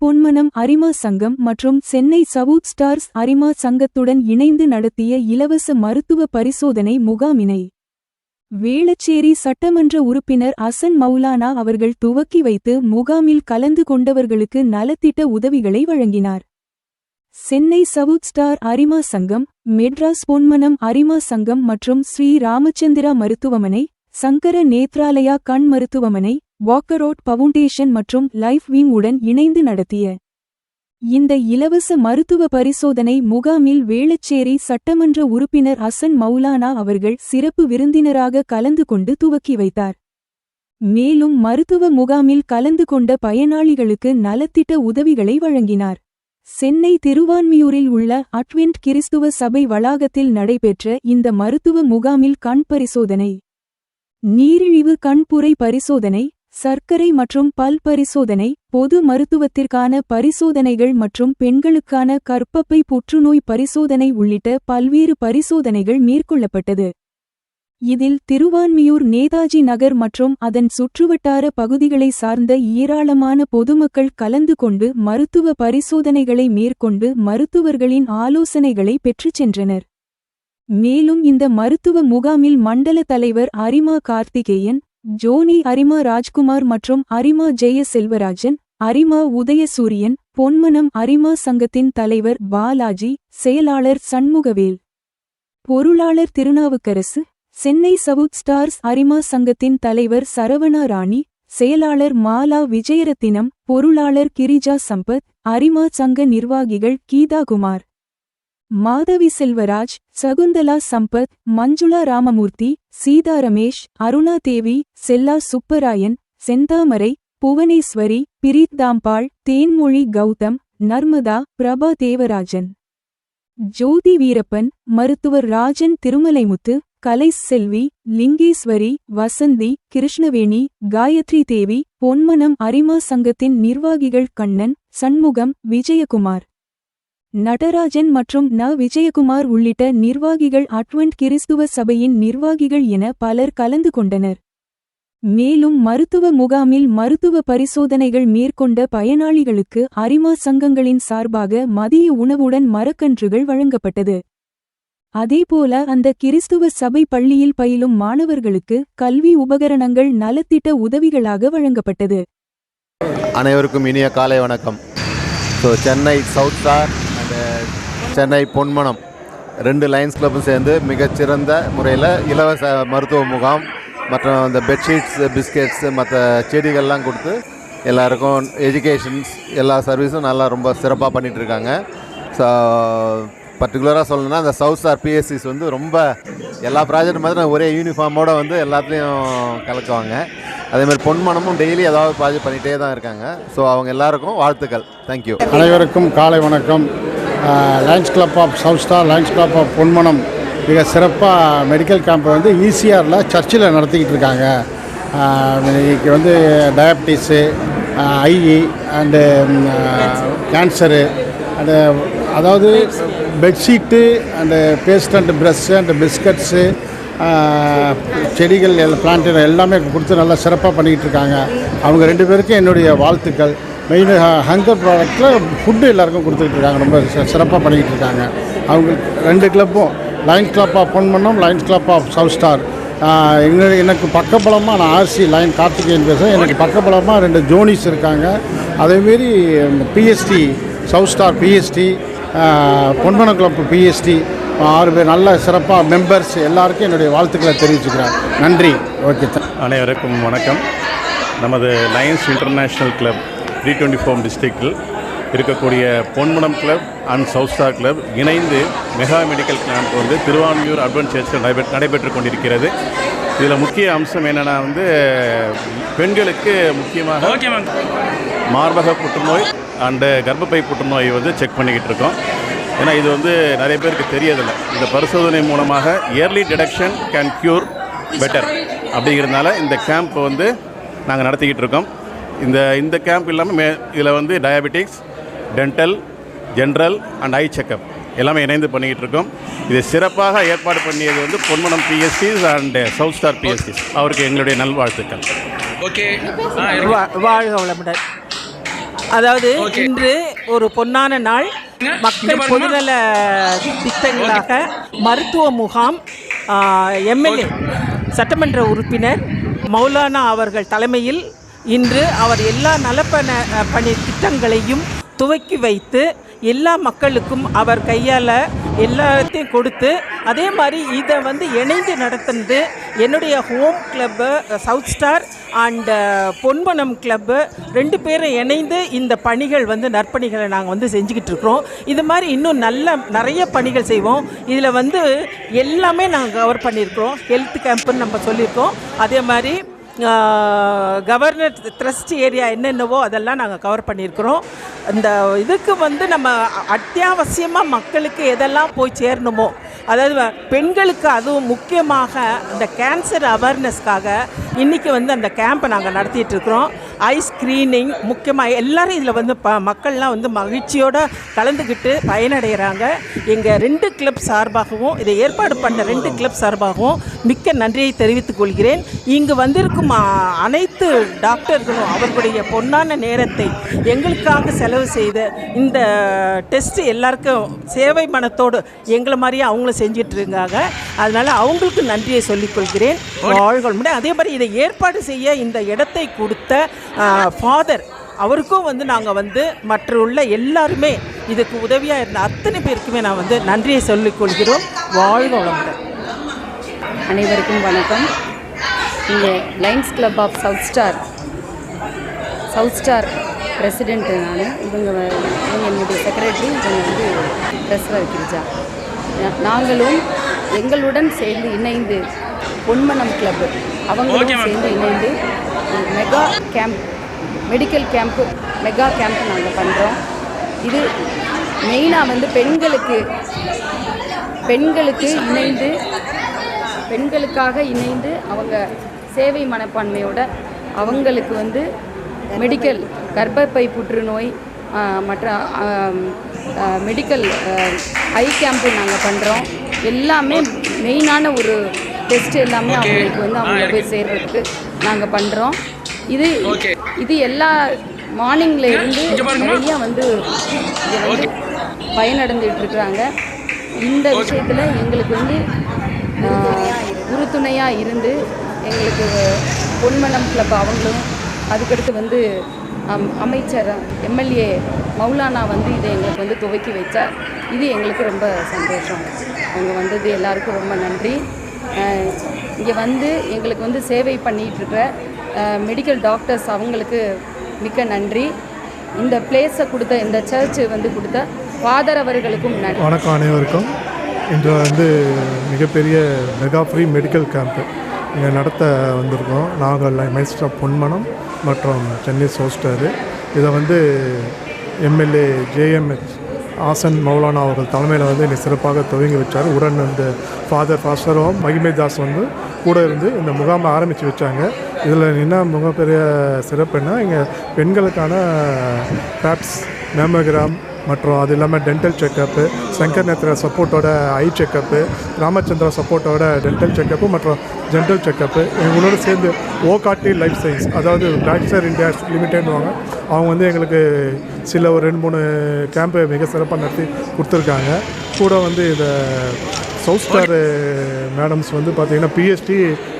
பொன்மனம் அரிமா சங்கம் மற்றும் Chennai south stars அரிமா சங்கத்துடன் இணைந்து நடத்திய இலவச மருத்துவ பரிசோதனை முகாமினை வேளச்சேரி சட்டமன்ற உறுப்பினர் அசன் மௌலானா அவர்கள் துவக்கி வைத்து முகாமில் கலந்து கொண்டவர்களுக்கு நலத்திட்ட உதவிகளை வழங்கினார். சென்னை சவுத் ஸ்டார் அரிமா சங்கம் மெட்ராஸ் பொன்மனம் அரிமா சங்கம் மற்றும் ஸ்ரீ ராமச்சந்திரா மருத்துவமனை சங்கர நேத்ராலயா கண் மருத்துவமனை வாக்கரோட் பவுண்டேஷன் மற்றும் லைஃப் விங் உடன் இணைந்து நடத்திய இந்த இலவச மருத்துவ பரிசோதனை முகாமில் வேளச்சேரி சட்டமன்ற உறுப்பினர் ஹசன் மௌலானா அவர்கள் சிறப்பு விருந்தினராக கலந்து கொண்டு துவக்கி வைத்தார். மேலும் மருத்துவ முகாமில் கலந்து கொண்ட பயனாளிகளுக்கு நலத்திட்ட உதவிகளை வழங்கினார். சென்னை திருவான்மியூரில் உள்ள அட்வென்ட் கிறிஸ்துவ சபை வளாகத்தில் நடைபெற்ற இந்த மருத்துவ முகாமில் கண் பரிசோதனை நீரிழிவு கண்புரை பரிசோதனை சர்க்கரை மற்றும் பல் பரிசோதனை பொது மருத்துவத்திற்கான பரிசோதனைகள் மற்றும் பெண்களுக்கான கற்பப்பை புற்றுநோய் பரிசோதனை உள்ளிட்ட பல்வேறு பரிசோதனைகள் மேற்கொள்ளப்பட்டது. இதில் திருவான்மியூர் நேதாஜி நகர் மற்றும் அதன் சுற்றுவட்டார பகுதிகளை சார்ந்த ஏராளமான பொதுமக்கள் கலந்து கொண்டு மருத்துவ பரிசோதனைகளை மேற்கொண்டு மருத்துவர்களின் ஆலோசனைகளை பெற்றுச் சென்றனர். மேலும் இந்த மருத்துவ முகாமில் மண்டல தலைவர் அரிமா கார்த்திகேயன் ஜோனி அரிமா ராஜ்குமார் மற்றும் அரிமா ஜெய செல்வராஜன் அரிமா உதயசூரியன் பொன்மனம் அரிமா சங்கத்தின் தலைவர் பாலாஜி செயலாளர் சண்முகவேல். பொருளாளர் திருநாவுக்கரசு சென்னை சவுத் ஸ்டார்ஸ் அரிமா சங்கத்தின் தலைவர் சரவணா ராணி செயலாளர் மாலா விஜயரத்தினம் பொருளாளர் கிரிஜா சம்பத் அரிமா சங்க நிர்வாகிகள் கீதாகுமார். மாதவி செல்வராஜ் சகுந்தலா சம்பத் மஞ்சுளா ராமமூர்த்தி சீதா ரமேஷ் அருணா தேவி செல்லா சுப்பராயன் செந்தாமரை புவனேஸ்வரி பிரீத் தாம்பாள் தேன்மொழி கௌதம் நர்மதா பிரபா தேவராஜன். ஜோதி வீரப்பன் மருத்துவர் ராஜன் திருமலைமுத்து கலை செல்வி லிங்கேஸ்வரி வசந்தி கிருஷ்ணவேணி காயத்ரி தேவி பொன்மனம் அரிமா சங்கத்தின் நிர்வாகிகள் கண்ணன் சண்முகம் விஜயகுமார். நடராஜன் மற்றும் ந. விஜயகுமார் உள்ளிட்ட நிர்வாகிகள் அட்வென்ட் கிறிஸ்துவ சபையின் நிர்வாகிகள் என பலர் கலந்து கொண்டனர். மேலும் மருத்துவ முகாமில் மருத்துவ பரிசோதனைகள் மேற்கொண்ட பயனாளிகளுக்கு அரிமா சங்கங்களின் சார்பாக மதிய உணவுடன் மரக்கன்றுகள் வழங்கப்பட்டது. அதேபோல அந்த கிறிஸ்துவ சபை பள்ளியில் பயிலும் மாணவர்களுக்கு கல்வி உபகரணங்கள் நலத்திட்ட உதவிகளாக வழங்கப்பட்டது. அனைவருக்கும் இனிய காலை வணக்கம். So Chennai south star Chennai Ponmanam. ரெண்டு லைன்ஸ் கிளப்பும் சேர்ந்து மிகச்சிறந்த முறையில் இலவச மருத்துவ முகாம் மற்றும் அந்த பெட்ஷீட்ஸ் பிஸ்கெட்ஸ் மற்ற செடிகள்லாம் கொடுத்து எல்லாருக்கும் எஜுகேஷன்ஸ் எல்லா சர்வீஸும் நல்லா ரொம்ப சிறப்பாக பண்ணிகிட்ருக்காங்க ஸோ பர்டிகுலராக சொல்லணும்னா அந்த சவுத் ஸ்டார் பிஎஸ்சிஸ் வந்து ரொம்ப எல்லா ப்ராஜெக்ட் மாதிரி ஒரே யூனிஃபார்மோடு வந்து எல்லாத்துலேயும் கலக்குவாங்க. அதேமாதிரி பொன்மனமும் டெய்லி ஏதாவது ப்ராஜெக்ட் பண்ணிகிட்டே தான் இருக்காங்க. ஸோ அவங்க எல்லாருக்கும் வாழ்த்துக்கள். தேங்க்யூ அனைவருக்கும் காலை வணக்கம். Lions club of south star lions club of Ponmanam. மிக சிறப்பாக மெடிக்கல் கேம்ப் வந்து ஈசிஆரில் சர்ச்சில் நடத்திக்கிட்டு இருக்காங்க. இன்றைக்கி வந்து diabetes eye and cancer and அதாவது bedsheet and paste and brush and biscuits செடிகள் எல்லாம் பிளான்ட் எல்லாமே கொடுத்து நல்லா சிறப்பாக பண்ணிக்கிட்டு இருக்காங்க. அவங்க ரெண்டு பேருக்கும் என்னுடைய வாழ்த்துக்கள். மெயின் ஹங்கர் ப்ராடக்ட்டில் ஃபுட்டு எல்லாருக்கும் கொடுத்துக்கிட்டு இருக்காங்க. ரொம்ப சிறப்பாக பண்ணிக்கிட்டு இருக்காங்க. அவங்க ரெண்டு கிளப்பும் lions club of Ponmanam lions club of south star எனக்கு பக்கபலமாக நான் ஆர்சி லைன் கார்த்திகேயன் பேசுகிறேன் எனக்கு பக்கபலமாக ரெண்டு ஜோனிஸ் இருக்காங்க. அதேமாரி PST south star PST Ponmana club PST ஆறு பேர் நல்ல சிறப்பாக மெம்பர்ஸ் எல்லாருக்கும் என்னுடைய வாழ்த்துக்களை தெரிவிச்சுக்கிறேன். நன்றி. ஓகே அனைவருக்கும் வணக்கம். நமது lions international club three twenty four டிஸ்ட்ரிக்டில் இருக்கக்கூடிய Ponmanam club and south star club இணைந்து மெகா மெடிக்கல் கேம்ப் வந்து திருவான்மியூர் அட்வென்ட் சர்ச்சில் நடைபெற் நடைபெற்று கொண்டிருக்கிறது. இதில் முக்கிய அம்சம் என்னென்னா வந்து பெண்களுக்கு முக்கியமாக மார்பக புற்றுநோய் அண்டு கர்ப்பப்பை புற்றுநோய் வந்து செக் பண்ணிக்கிட்டு இருக்கோம். ஏன்னா இது வந்து நிறைய பேருக்கு தெரியதில்லை இந்த பரிசோதனை மூலமாக early detection can cure better அப்படிங்கிறதுனால இந்த கேம்ப் வந்து நாங்கள் நடத்திக்கிட்டு இருக்கோம். இந்த இந்த கேம்ப் இல்லாமல் மே இதில் வந்து diabetics dental general and eye checkup எல்லாமே இணைந்து பண்ணிக்கிட்டு இருக்கோம். இதை சிறப்பாக ஏற்பாடு பண்ணியது வந்து பொன்மனம் பிஎஸ்சிஸ் அண்ட் சவுத் ஸ்டார் பிஎஸ்சிஸ் அவருக்கு எங்களுடைய நல்வாழ்த்துக்கள். ஓகே. வாழ்க வளமுடன். அதாவது இன்று ஒரு பொன்னான நாள். மக்கள் பொதுநல திட்டங்களாக மருத்துவ முகாம் எம்எல்ஏ சட்டமன்ற உறுப்பினர் மௌலானா அவர்கள் தலைமையில் இன்று அவர் எல்லா நலப்பண பணி திட்டங்களையும் துவக்கி வைத்து எல்லா மக்களுக்கும் அவர் கையால் எல்லாத்தையும் கொடுத்து அதே மாதிரி இதை வந்து இணைந்து நடத்துனது என்னுடைய home club south star and Ponmanam club ரெண்டு பேரும் இணைந்து இந்த பணிகள் வந்து நற்பணிகளை நாங்கள் வந்து செஞ்சுக்கிட்டு இருக்கிறோம். இது மாதிரி இன்னும் நல்ல நிறைய பணிகள் செய்வோம். இதில் வந்து எல்லாமே நாங்கள் கவர் பண்ணியிருக்கிறோம். ஹெல்த் கேம்ப்புன்னு நம்ம சொல்லியிருக்கோம். அதே மாதிரி கவர்னர் ட்ரஸ்ட் ஏரியா என்னென்னவோ அதெல்லாம் நாங்கள் கவர் பண்ணியிருக்கிறோம். இந்த இதுக்கு வந்து நம்ம அத்தியாவசியமாக மக்களுக்கு எதெல்லாம் போய் சேரணுமோ அதாவது பெண்களுக்கு அதுவும் முக்கியமாக இந்த கேன்சர் அவேர்னஸ்க்காக இன்றைக்கி வந்து அந்த கேம்பை நாங்கள் நடத்திட்டுருக்குறோம் ஐ ஸ்க்ரீனிங் முக்கியமாக எல்லாரும் இதில் வந்து ப மக்கள்லாம் வந்து மகிழ்ச்சியோடு கலந்துக்கிட்டு பயனடைகிறாங்க எங்கள் ரெண்டு கிளப் சார்பாகவும் இதை ஏற்பாடு பண்ண ரெண்டு கிளப் சார்பாகவும் மிக்க நன்றியை தெரிவித்துக் கொள்கிறேன். இங்கு வந்திருக்கும் அனைத்து டாக்டர்களும் அவர்களுடைய பொன்னான நேரத்தை எங்களுக்காக செலவு செய்த இந்த டெஸ்ட் எல்லாருக்கும் சேவை மனத்தோடு எங்களை மாதிரியே அவங்களும் செஞ்சிட்டு இருக்காங்க அதனால் அவங்களுக்கு நன்றியை சொல்லிக்கொள்கிறேன் வாழ்கள் முடியும் அதே மாதிரி இதை ஏற்பாடு செய்ய இந்த இடத்தை கொடுத்த ஃபாதர் அவருக்கும் வந்து நாங்கள் வந்து மற்ற உள்ள எல்லாருமே இதுக்கு உதவியாக இருந்த அத்தனை பேருக்குமே நான் வந்து நன்றியை சொல்லிக்கொள்கிறோம் வாழ்க வளமுடன். அனைவருக்கும் வணக்கம். இங்கே lions club of south star south star president நான். இவங்க இவங்க என்னுடைய செக்ரட்டரி இவங்க வந்து ட்ரெஸ்வர் கிரிஜா நாங்களும் எங்களுடன் சேர்ந்து இணைந்து பொன்மனம் கிளப் அவங்களும் சேர்ந்து இணைந்து mega camp medical camp mega camp நாங்கள் பண்ணுறோம் இது மெயினாக வந்து பெண்களுக்கு பெண்களுக்கு இணைந்து பெண்களுக்காக இணைந்து அவங்க சேவை மனப்பான்மையோட அவங்களுக்கு வந்து மெடிக்கல் கர்ப்பப்பை புற்றுநோய் மற்ற மெடிக்கல் ஐ கேம்ப்பு நாங்கள் பண்ணுறோம் எல்லாமே மெயினான ஒரு டெஸ்ட் எல்லாமே அவங்களுக்கு வந்து அவங்க போய் சேர்றதுக்கு நாங்கள் பண்ணுறோம் இது இது எல்லா மார்னிங்கில் இருந்து நிறைய வந்து பயனடைந்துட்டு இருக்கிறாங்க இந்த விஷயத்தில் எங்களுக்கு வந்து உறுதுணையாக இருந்து எங்களுக்கு பொன்மனம் கிளப் அவங்களும் அதுக்கடுத்து வந்து அம், அமைச்சர் எம்எல்ஏ மௌலானா வந்து இதை எங்களுக்கு வந்து துவக்கி வச்சார். இது எங்களுக்கு ரொம்ப சந்தோஷம். அவங்க வந்தது எல்லாருக்கும் ரொம்ப நன்றி. இங்கே வந்து எங்களுக்கு வந்து சேவை பண்ணிகிட்ருக்க மெடிக்கல் டாக்டர்ஸ் அவங்களுக்கு மிக்க நன்றி. இந்த பிளேஸை கொடுத்த இந்த சர்ச்சு வந்து கொடுத்த ஃபாதர் அவர்களுக்கும் நன்றி. வணக்கம் அனைவருக்கும். இன்று வந்து மிகப்பெரிய மெகா ஃப்ரீ மெடிக்கல் கேம்ப்பு இங்கே நடத்த வந்திருக்கோம். நாகல் மைஸ்டர் பொன்மனம் மற்றும் சென்னை சோஸ்டரு இதை வந்து எம்எல்ஏ ஜேஎம்ஹெச் ஆசன் மௌலானா அவர்கள் தலைமையில் வந்து இன்னைக்கு சிறப்பாக துவங்கி வச்சார். உடன் இந்த ஃபாதர் பாஸ்டரும் மகிமை தாஸ் வந்து கூட இருந்து இந்த முகாமை ஆரம்பித்து வச்சாங்க. இதில் என்ன மிகப்பெரிய சிறப்புன்னா இங்கே பெண்களுக்கான பேப்ஸ் மேமோகிராம் மற்றும் அது இல்லாமல் டென்டல் செக்கப்பு சங்கர் நேத்ரா சப்போர்ட்டோட ஐ செக்கப்பு ராமச்சந்திரா சப்போர்ட்டோட டென்டல் செக்கப்பு மற்றும் ஜென்ரல் செக்கப்பு இவங்களோட சேர்ந்து ஓகாட்டி லைஃப் சயின்ஸ் அதாவது டாக்டர் இந்தியா லிமிடெட்வாங்க அவங்க வந்து எங்களுக்கு சில ஒரு ரெண்டு மூணு கேம்பை மிக சிறப்பாக நடத்தி கொடுத்துருக்காங்க. கூட வந்து இதை சவுத் ஸ்டார் மேடம்ஸ் வந்து பார்த்திங்கன்னா பிஎஸ்டி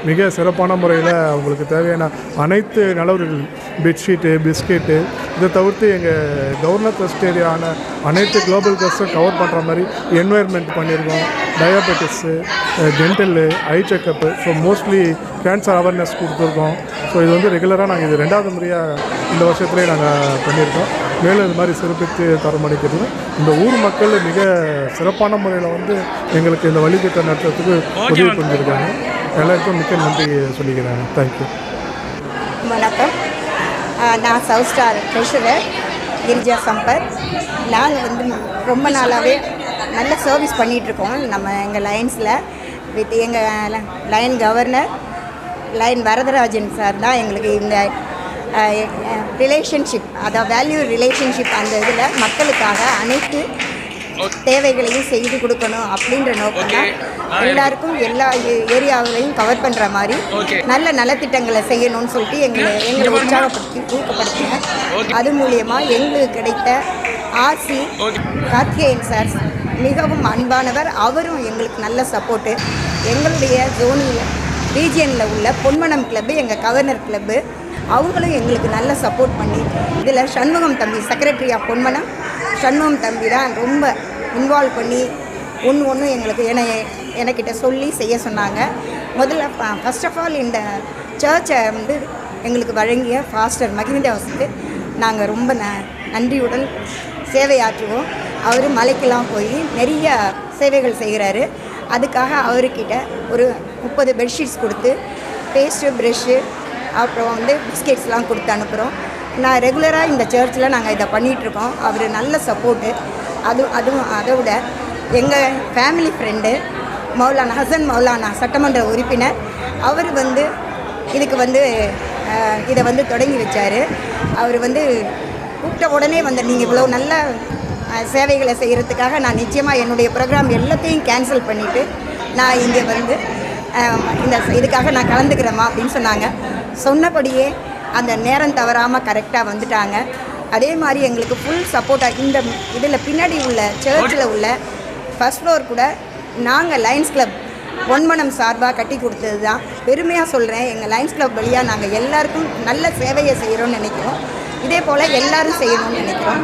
மிக சிறப்பான முறையில் அவங்களுக்கு தேவையான அனைத்து நிலவர்கள் பெட்ஷீட்டு பிஸ்கெட்டு இதை தவிர்த்து எங்கள் கவர்னர் ட்ரஸ்ட் ஏரியான அனைத்து குளோபல் ட்ரஸ்ட்டும் கவர் பண்ணுற மாதிரி என்வாயர்மெண்ட் பண்ணியிருக்கோம் diabetes dental eye checkup so mostly cancer awareness கொடுத்துருக்கோம். ஸோ இது வந்து ரெகுலராக நாங்கள் இது ரெண்டாவது முறையாக இந்த வருஷத்துலேயே நாங்கள் பண்ணியிருக்கோம். மேலும் இது மாதிரி சிறப்பித்து தரமளிக்கிறது இந்த ஊர் மக்கள் மிக சிறப்பான முறையில் வந்து எங்களுக்கு இந்த வழித்திட்டம் நடத்துறதுக்கு உதவி பண்ணியிருக்காங்க. எல்லாருக்கும் மிக்க நன்றி சொல்லிக்கிறாங்க தேங்க்யூ வணக்கம். நான் south star treasurer Girija Sampath. நாங்கள் வந்து ரொம்ப நாளாகவே நல்ல சர்வீஸ் பண்ணிகிட்ருக்கோம் நம்ம எங்கள் லைன்ஸில் வித் எங்கள் lion governor lion Varadarajan sir தான் எங்களுக்கு இந்த ரிலேஷன்ஷிப் அதாவது வேல்யூ ரிலேஷன்ஷிப் அந்த இதில் மக்களுக்காக அனைத்து தேவைகளையும் செய்து கொடுக்கணும் அப்படின்ற நோக்கம் எல்லாருக்கும் எல்லா ஏ- ஏரியாவிலையும் கவர் பண்ணுற மாதிரி நல்ல நலத்திட்டங்களை செய்யணும்னு சொல்லிட்டு எங்களை எங்களை உற்சாகப்படுத்தி ஊக்கப்படுத்தின அது மூலியமாக எங்களுக்கு கிடைத்த ஆசி கார்த்திகேயன் சார் மிகவும் அன்பானவர். அவரும் எங்களுக்கு நல்ல சப்போர்ட்டு எங்களுடைய ஜோனில் ரீஜியனில் உள்ள பொன்மனம் கிளப்பு எங்கள் கவர்னர் கிளப்பு அவங்களும் எங்களுக்கு நல்ல சப்போர்ட் பண்ணி இதில் சண்முகம் தம்பி செக்ரட்டரி ஆஃப் பொன்மனம் சண்முகம் தம்பி தான் ரொம்ப இன்வால்வ் பண்ணி ஒன்று ஒன்று எங்களுக்கு என எனக்கிட்ட சொல்லி செய்ய சொன்னாங்க. முதல்ல ஃபர்ஸ்ட் ஆஃப் ஆல் இந்த சர்ச்சை வந்து எங்களுக்கு வழங்கிய ஃபாஸ்டர் மகிழ்ந்தாவசுக்கு நாங்கள் ரொம்ப ந நன்றியுடன் சேவையாற்றுவோம். அவர் மலைக்கெல்லாம் போய் நிறைய சேவைகள் செய்கிறாரு. அதுக்காக அவர்கிட்ட ஒரு முப்பது பெட்ஷீட்ஸ் கொடுத்து பேஸ்ட்டு ப்ரெஷ்ஷு அப்புறம் வந்து பிஸ்கெட்ஸ்லாம் கொடுத்து அனுப்புகிறோம். நான் ரெகுலராக இந்த சர்ச்சில் நாங்கள் இதை பண்ணிகிட்ருக்கோம். அவர் நல்ல சப்போர்ட்டு அது அதுவும் அதை விட எங்கள் ஃபேமிலி ஃப்ரெண்டு மௌலானா ஹசன் மௌலானா சட்டமன்ற உறுப்பினர் அவர் வந்து இதுக்கு வந்து இதை வந்து தொடங்கி வச்சார். அவர் வந்து கூப்பிட்ட உடனே வந்து நீங்கள் இவ்வளோ நல்ல சேவைகளை செய்கிறதுக்காக நான் நிச்சயமாக என்னுடைய ப்ரோக்ராம் எல்லாத்தையும் கேன்சல் பண்ணிவிட்டு நான் இங்கே வந்து இந்த இதுக்காக நான் கலந்துக்கிறேம்மா அப்படின்னு சொன்னாங்க. சொன்னபடியே அந்த நேரம் தவறாமல் கரெக்டாக வந்துட்டாங்க. அதே மாதிரி எங்களுக்கு ஃபுல் சப்போர்ட்டாக இந்த இதில் பின்னாடி உள்ள சர்ச்சில் உள்ள ஃபர்ஸ்ட் ஃப்ளோர் கூட நாங்கள் லைன்ஸ் கிளப் பொன்மனம் சார்பாக கட்டி கொடுத்தது தான் பெருமையாக சொல்கிறேன் எங்கள் லைன்ஸ் கிளப் வழியாக நாங்கள் எல்லாருக்கும் நல்ல சேவையை செய்கிறோன்னு நினைக்கிறோம். இதே போல் எல்லாரும் செய்யணும்னு நினைக்கிறோம்.